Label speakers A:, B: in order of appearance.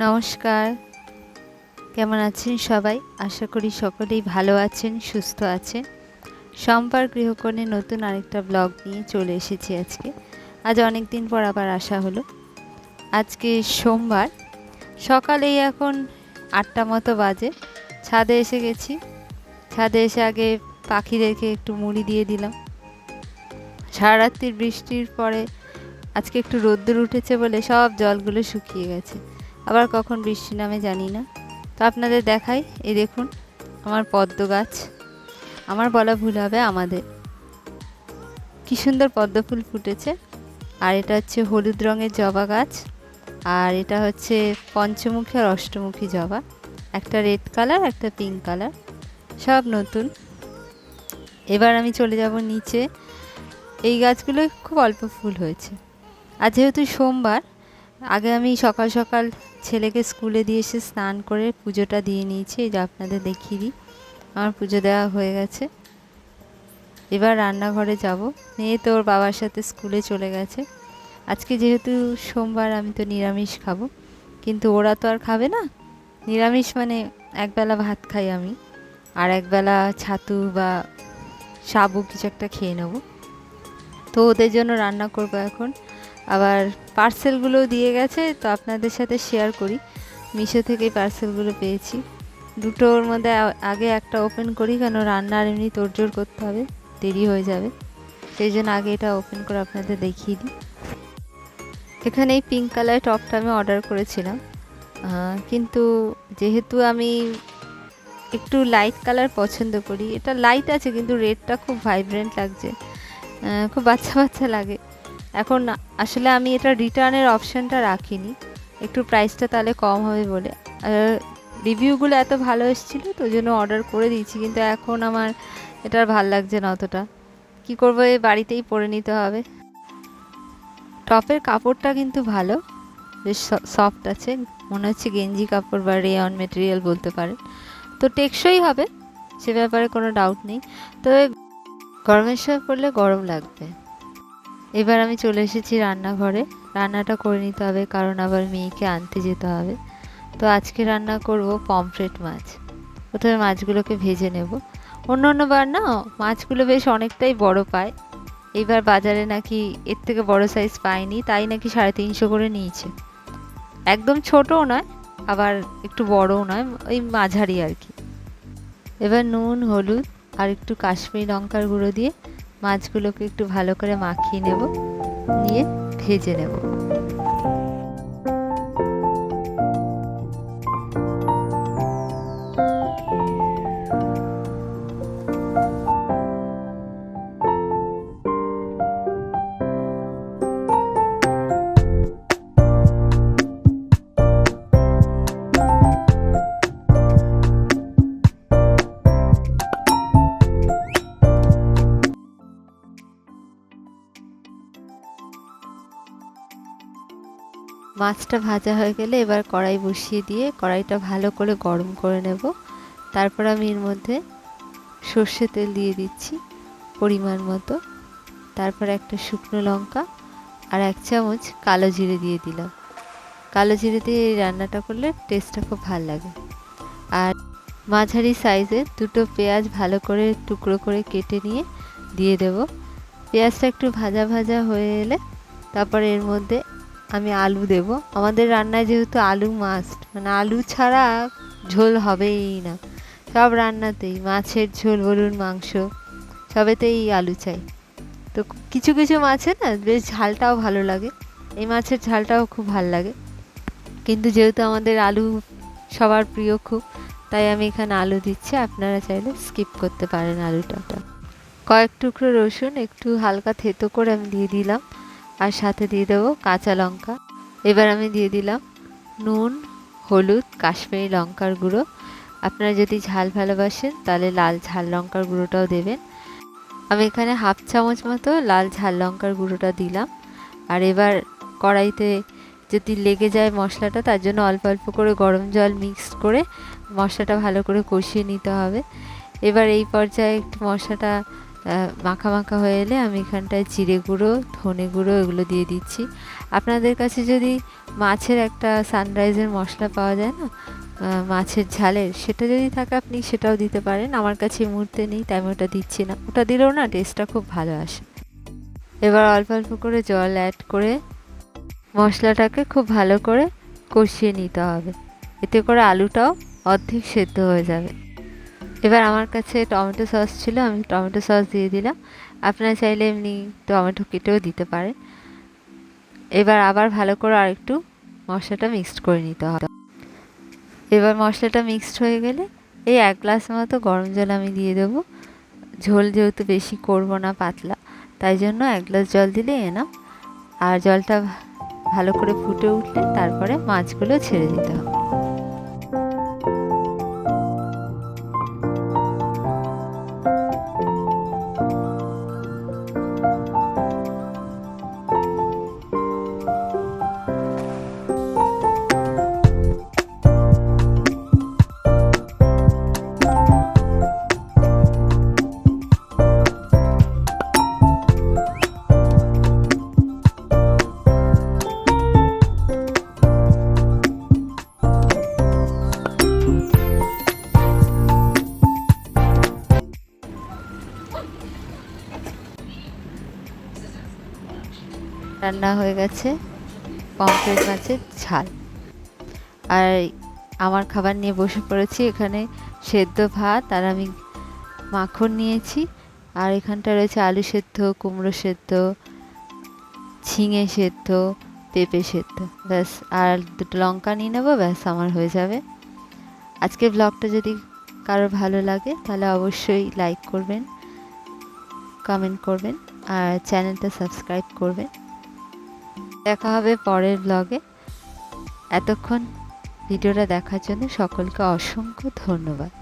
A: নমস্কার। কেমন আছেন সবাই? আশা করি সকলেই ভালো আছেন, সুস্থ আছেন। সম্পার গৃহকোণে নতুন আরেকটা ব্লগ নিয়ে চলে এসেছি আজকে। আজ অনেক দিন পর আবার আসা হলো। আজকে সোমবার। সকালেই এখন আটটা মতো বাজে। ছাদে এসে গেছি। ছাদে এসে আগে পাখিদেরকে একটু মুড়ি দিয়ে দিলাম। সারা রাত্রির বৃষ্টির পরে আজকে একটু রোদ্দুর উঠেছে বলে সব জলগুলো শুকিয়ে গেছে। আবার কখন বৃষ্টি নামে জানি না। তো আপনাদের দেখাই, এই দেখুন, আমার পদ্ম গাছ। আমার বলা ভুল হবে আমাদের। কি সুন্দর পদ্ম ফুল ফুটেছে। আর এটা হচ্ছে হলুদ রঙের জবা গাছ। আর এটা হচ্ছে পঞ্চমুখী আর অষ্টমুখী জবা। একটা রেড কালার, একটা পিঙ্ক কালার। সব নতুন। এবার আমি চলে যাব নিচে। এই গাছগুলো খুব অল্প ফুল হয়েছে। আর যেহেতু সোমবার, আগে আমি সকাল সকাল ছেলেকে স্কুলে দিয়ে এসে স্নান করে পুজোটা দিয়ে নিয়েছি, এই যে আপনাদের দেখিয়ে দিই। আমার পুজো দেওয়া হয়ে গেছে। এবার রান্নাঘরে যাব। মেয়ে তো ওর বাবার সাথে স্কুলে চলে গেছে। আজকে যেহেতু সোমবার, আমি তো নিরামিষ খাব। কিন্তু ওরা তো আর খাবে না। নিরামিষ মানে একবেলা ভাত খাই আমি। আর একবেলা ছাতু বা সাবু কিছু একটা খেয়ে নেব। তো ওদের জন্য রান্না করব এখন। আবার পার্সেলগুলো দিয়ে গেছে, তো আপনাদের সাথে শেয়ার করি। মিশো থেকেই পার্সেলগুলো পেয়েছি। দুটোর মধ্যে আগে একটা ওপেন করি, কেন রান্নার এমনি তোড়জোড় করতে হবে, দেরি হয়ে যাবে। সেই জন্য আগে এটা ওপেন করে আপনাদের দেখিয়ে দিই। এখানে এই পিঙ্ক কালার টপটা আমি অর্ডার করেছিলাম। কিন্তু যেহেতু আমি একটু লাইট কালার পছন্দ করি, এটা লাইট আছে, কিন্তু রেডটা খুব ভাইব্রেন্ট লাগছে। খুব বাচ্চা বাচ্চা লাগে। এখন আসলে আমি এটা রিটার্নের অপশানটা রাখিনি। একটু প্রাইসটা তাহলে কম হবে বলে। রিভিউগুলো এত ভালো এসেছিল, তো জন্য অর্ডার করে দিয়েছি। কিন্তু এখন আমার এটা আর ভালো লাগছে না অতটা। কী করব, এই বাড়িতেই পরে নিতে হবে। টপের কাপড়টা কিন্তু ভালো। বেশ সফট আছে। মনে হচ্ছে গেঞ্জি কাপড় বা রেয়ন মেটেরিয়াল বলতে পারেন। তো টেকসই হবে, সে ব্যাপারে কোনো ডাউট নেই। তবে গরমের সময় পরলে গরম লাগবে। এবার আমি চলে এসেছি রান্নাঘরে। রান্নাটা করে নিতে হবে, কারণ আবার মেয়েকে আনতে যেতে হবে। তো আজকে রান্না করব পমফ্রেট মাছ। প্রথমে মাছগুলোকে ভেজে নেব। অন্য অন্য বার না, মাছগুলো বেশ অনেকটাই বড় পায়। এইবার বাজারে নাকি এর থেকে বড় সাইজ পাইনি, তাই নাকি সাড়ে তিনশো করে নিয়েছে। একদম ছোটও নয়, আবার একটু বড়ও নয়, ওই মাঝারি আর কি। এবার নুন, হলুদ আর একটু কাশ্মীরি লঙ্কার গুঁড়ো দিয়ে মাছগুলোকে একটু ভালো করে মাখিয়ে নেব নিয়ে ভেজে নেব। মাছটা ভাজা হয়ে গেলে এবার কড়াই বসিয়ে দিয়ে কড়াইটা ভালো করে গরম করে নেব। তারপর আমি এর মধ্যে সর্ষে তেল দিয়ে দিচ্ছি পরিমাণ মতো। তারপর একটা শুকনো লঙ্কা আর এক চামচ কালো জিরে দিয়ে দিলাম। কালো জিরে দিয়ে এই রান্নাটা করলে টেস্টটা খুব ভালো লাগে। আর মাঝারি সাইজের দুটো পেঁয়াজ ভালো করে টুকরো করে কেটে নিয়ে দিয়ে দেব। পেঁয়াজটা একটু ভাজা ভাজা হয়ে এলে তারপর এর মধ্যে আমি আলু দেব। আমাদের রান্নায় যেহেতু আলু মাস্ট মানে আলু ছাড়া ঝোল হবেই না। সব রান্নাতেই মাছের ঝোল বলুন মাংস, সবেতেই আলু চাই। তো কিছু কিছু মাছে না, বেশ ঝালটাও ভালো লাগে। এই মাছের ঝালটাও খুব ভালো লাগে। কিন্তু যেহেতু আমাদের আলু সবার প্রিয় খুব, তাই আমি এখানে আলু দিচ্ছি। আপনারা চাইলে স্কিপ করতে পারেন আলুটা। কয়েক টুকরো রসুন, একটু হালকা থেতো করে আমি দিয়ে দিলাম। আর সাথে দিয়ে দেবো কাঁচা লঙ্কা। এবার আমি দিয়ে দিলাম নুন, হলুদ, কাশ্মীরি লঙ্কার গুঁড়ো। আপনারা যদি ঝাল ভালোবাসেন, তাহলে লাল ঝাল লঙ্কার গুঁড়োটাও দেবেন। আমি এখানে হাফ চামচ মতো লাল ঝাল লঙ্কার গুঁড়োটা দিলাম। আর এবার কড়াইতে যদি লেগে যায় মশলাটা, তার জন্য অল্প অল্প করে গরম জল মিক্স করে মশলাটা ভালো করে কষিয়ে নিতে হবে। এবার এই পর্যায়ে একটু মশলাটা মাখা মাখা হয়ে এলে আমি এখানটায় জিরে গুঁড়ো, ধনে গুঁড়ো এগুলো দিয়ে দিচ্ছি। আপনাদের কাছে যদি মাছের একটা সানরাইজের মশলা পাওয়া যায় না মাছের ঝালের, সেটা যদি থাকে আপনি সেটাও দিতে পারেন। আমার কাছে এই মুহূর্তে নেই, তাই আমি ওটা দিচ্ছি না। ওটা দিলেও না টেস্টটা খুব ভালো আসে। এবার অল্প অল্প করে জল অ্যাড করে মশলাটাকে খুব ভালো করে কষিয়ে নিতে হবে। এতে করে আলুটাও অর্ধেক সেদ্ধ হয়ে যাবে। এবার আমার কাছে টমেটো সস ছিল, আমি টমেটো সস দিয়ে দিলাম। আপনারা চাইলে এমনি টমেটো কেটেও দিতে পারেন। এবার আবার ভালো করে আরেকটু মশলাটা মিক্সড করে নিতে হবে। এবার মশলাটা মিক্সড হয়ে গেলে এই এক গ্লাস মতো গরম জল আমি দিয়ে দেবো। ঝোল যেহেতু বেশি করব না পাতলা, তাই জন্য এক গ্লাস জল দিলে এনাম আর জলটা ভালো করে ফুটে উঠলে তারপরে মাছগুলো ছেড়ে দিতে হবে। রান্না হয়ে গেছে পমফ্রেট মাছের ঝাল। আর আমার খাবার নিয়ে বসে পড়েছি, এখানে সেদ্ধ ভাত আর আমি মাখন নিয়েছি। আর এখানটা রয়েছে আলু সেদ্ধ, কুমড়ো সেদ্ধ, ঝিঙে সেদ্ধ, পেঁপে সেদ্ধ, ব্যাস। আর দুটো লঙ্কা নিয়ে নেব, ব্যাস, আমার হয়ে যাবে। আজকে ব্লগটা যদি কারোর ভালো লাগে, তাহলে অবশ্যই লাইক করবেন কমেন্ট করবেন, আর চ্যানেলটা সাবস্ক্রাইব করবেন। দেখা হবে পরের ব্লগে এতক্ষণ ভিডিওটা দেখার জন্য সকলকে অসংখ্য ধন্যবাদ।